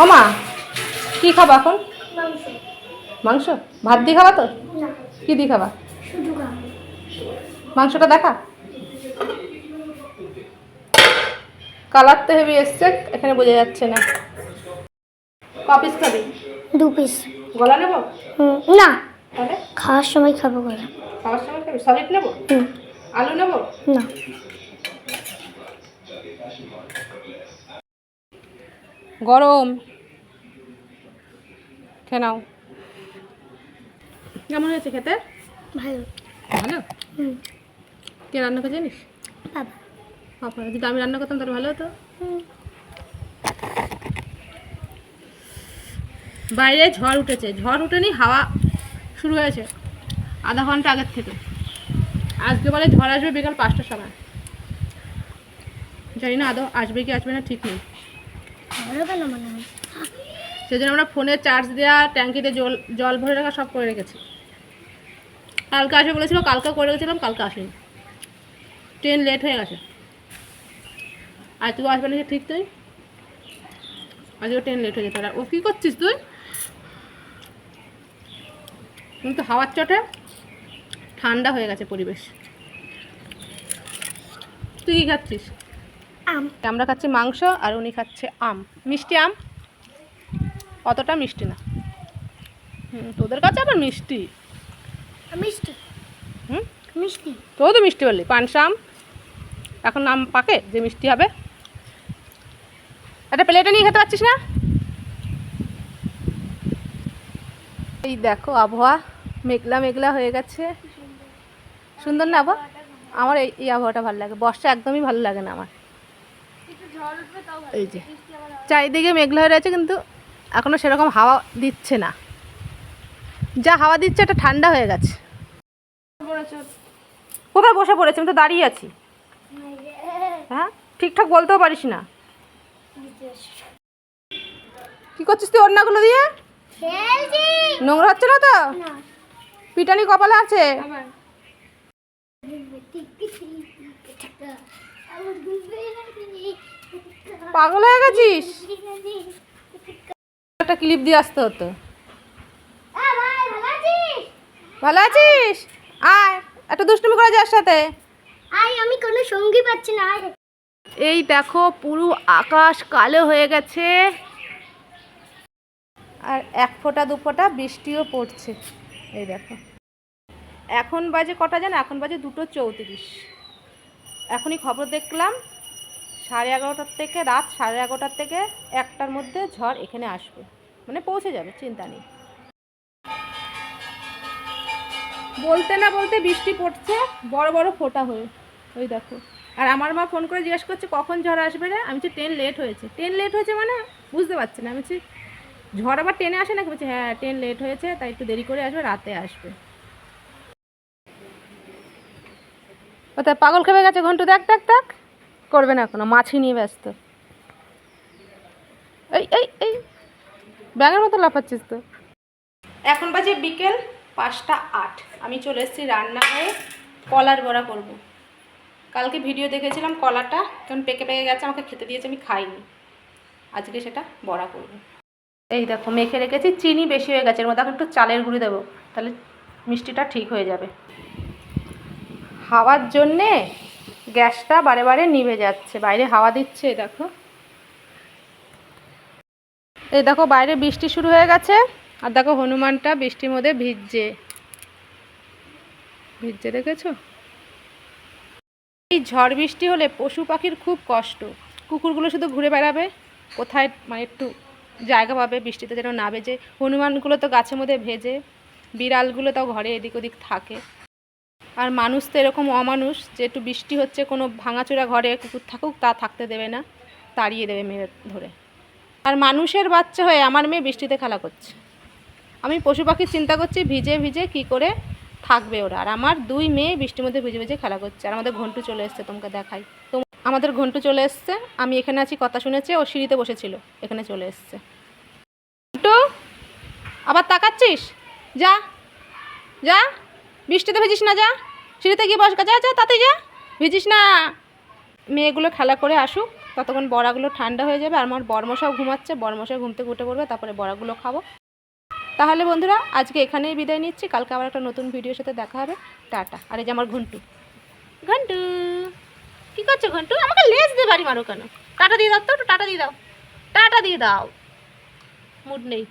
ও মা কি খাবা এখন? মাংস। ভাত দিয়ে খাবা তো? কি দিয়ে খাবা? মাংসটা দেখা। কালার তো হেভি এসছে এখানে বোঝা যাচ্ছে না। ক পিস খাবি? দু পিস গলা নেব? না। খাওয়ার সময় খাব বলে খাওয়ার সময় খাবি? সলিড নেব? আলু নেব? না। গরম। খেয়ে নাও। কেমন হয়েছে খেতে? ভালো। ভালো? কে রান্না করে জানিস? বাবা। যদি আমি রান্না করতাম তাহলে ভালো হতো। বাইরে ঝড় উঠেছে। ঝড় উঠেনি হাওয়া শুরু হয়েছে আধা ঘণ্টা আগের থেকে। আজকে বলে ঝড় আসবে বিকাল পাঁচটার সময়। জানি না আদৌ আসবে কি আসবে না ঠিক নেই। সেজন্য আমরা ফোনে চার্জ দেওয়া ট্যাঙ্কিতে জল জল ভরে রাখা সব করে রেখেছি। কালকে আসবে বলেছিল, কালকে করে রেখেছিলাম কালকে আসেনি। ট্রেন লেট হয়ে গেছে। আর তুই আসবে না ঠিক তুই? আজকে ট্রেন লেট হয়ে যেত ও কী করছিস তুই? কিন্তু হাওয়ার চটে ঠান্ডা হয়ে গেছে পরিবেশ। তুই কী খাচ্ছিস? আম। আমরা খাচ্ছি মাংস আর উনি খাচ্ছে আম। মিষ্টি আম? অতটা মিষ্টি না। হুম, তোদের কাছে আবার মিষ্টি? মিষ্টি। হুম? মিষ্টি। তোও তো মিষ্টি বললি। পানসা আম এখন আম পাকে? যে মিষ্টি হবে? একটা প্লেটে নিয়ে খেতে পারছিস না? এই দেখো আবহাওয়া মেঘলা মেঘলা হয়ে গেছে। সুন্দর না আবহাওয়া? আমার এই এই আবহাওয়াটা ভালো লাগে। বর্ষা একদমই ভালো লাগে না আমার। এই যে চারিদিকে মেঘলা হয়ে রয়েছে কিন্তু এখনও সেরকম হাওয়া দিচ্ছে না যা হাওয়া দিচ্ছে এটা ঠান্ডা হয়ে গেছে কোথায় বসে পড়েছি আমি তো দাঁড়িয়ে আছি হ্যাঁ ঠিকঠাক বলতেও পারিস না কি করছিস তুই ওড়নাগুলো দিয়ে নোংরা হচ্ছে না তো পিটানি কপালে আছে পাগল হয়ে গেছিস? একটা ক্লিপ দিয়ে আসতে হতো। ভালো আছিস? আয় একটা দুষ্টুমি করা যার সাথে। আই আমি কোনো সঙ্গী পাচ্ছি না আয়। এই দেখো পুরো আকাশ কালো হয়ে গেছে। আর এক ফোঁটা দু ফোঁটা বৃষ্টিও পড়ছে। এই দেখো। এখন বাজে কটা জানো এখন বাজে দুটো চৌত্রিশ। এখনই খবর দেখলাম। সাড়ে এগারোটার থেকে রাত সাড়ে এগারোটার থেকে একটার মধ্যে ঝড় এখানে আসবে। মানে পৌঁছে যাবে, চিন্তা নেই। বলতে না বলতে বৃষ্টি পড়ছে, বড় বড় ফোঁটা হয়ে, ওই দেখো। আর আমার মা ফোন করে জিজ্ঞেস করছে, কখন ঝড় আসবে রে? আমি ট্রেন লেট হয়েছে। ট্রেন লেট হয়েছে মানে বুঝতে পারছি না। আমি ঝড় আবার ট্রেনে আসে নাকি? বলছে হ্যাঁ ট্রেন লেট হয়েছে, তাই একটু দেরি করে আসবে, রাতে আসবে। ও তাই পাগল খেপে গেছে ঘন্টু, দেখ দেখ দেখ। করবে না এখনও, মাছি নিয়ে ব্যস্ত। এই এই এই, ব্যাঙের মতো লাফাচ্ছিস তো। এখন বাজে বিকেল পাঁচটা আট। আমি চলে এসেছি রান্নাঘরে, কলার বড়া করব। কালকে ভিডিও দেখেছিলাম কলাটা, কেমন পেকে পেকে গেছে, আমাকে খেতে দিয়েছে, আমি খাইনি। আজকে সেটা বড়া করব। এই দেখো, মেখে রেখেছি, চিনি বেশি হয়ে গেছে, এর মধ্যে এখন একটু চালের গুঁড়ি দেবো, তাহলে মিষ্টিটা ঠিক হয়ে যাবে। হাওয়ার জন্যে গ্যাসটা বারে বারে নিভে যাচ্ছে, বাইরে হাওয়া দিচ্ছে দেখো। এই দেখো, বাইরে বৃষ্টি শুরু হয়ে গেছে, আর দেখো হনুমানটা বৃষ্টির মধ্যে ভিজছে। ভিজছে, দেখেছ? এই ঝড় বৃষ্টি হলে পশু পাখির খুব কষ্ট। কুকুরগুলো শুধু ঘুরে বেড়াবে, কোথায় মানে একটু জায়গা পাবে, বৃষ্টিতে যেন না ভেজে। হনুমানগুলো তো গাছের মধ্যে ভেজে, বিড়ালগুলো তাও ঘরে এদিক ওদিক থাকে। আর মানুষ তো এরকম অমানুষ যে একটু বৃষ্টি হচ্ছে, কোনো ভাঙাচোরা ঘরে কুকুর থাকুক, তা থাকতে দেবে না, তাড়িয়ে দেবে মেরে ধরে। আর মানুষের বাচ্চা হয়ে আমার মেয়ে বৃষ্টিতে খেলা করছে। আমি পশু পাখির চিন্তা করছি, ভিজে ভিজে কি করে থাকবে ওরা? আর আমার দুই মেয়ে বৃষ্টির মধ্যে ভিজে ভিজে খেলা করছে। আর আমাদের ঘন্টু চলে এসছে তোমাকে দেখাই। তো আমাদের ঘন্টু চলে এসছে। আমি এখানে আছি, কথা শুনেছে, ও সিঁড়িতে বসেছিল, এখানে চলে এসছে। ঘন্টু, আবার তাকাচ্ছিস? যা যা, বৃষ্টিতে ভিজিস না, যা। সিঁড়িতে গিয়ে বস যা যা তাতে যা। ভিজিস না। মেয়েগুলো খেলা করে আসুক, ততক্ষণ বড়াগুলো ঠান্ডা হয়ে যাবে, আর আমার বরমশাও ঘুমাচ্ছে, বরমশাও ঘুমতে উঠে পড়বে, তারপরে বড়াগুলো খাব। তাহলে বন্ধুরা, আজকে এখানেই বিদায় নিচ্ছি, কালকে আবার একটা নতুন ভিডিওর সাথে দেখা হবে। টাটা। আর এই যে আমার ঘন্টু। ঘন্টু, কি করছ ঘন্টু? আমাকে লেজ দিয়ে বাড়ি মারো কেন? টাটা দিয়ে দাও তো, একটু টাটা দিয়ে দাও। টাটা দিয়ে দাও। মুড নেই।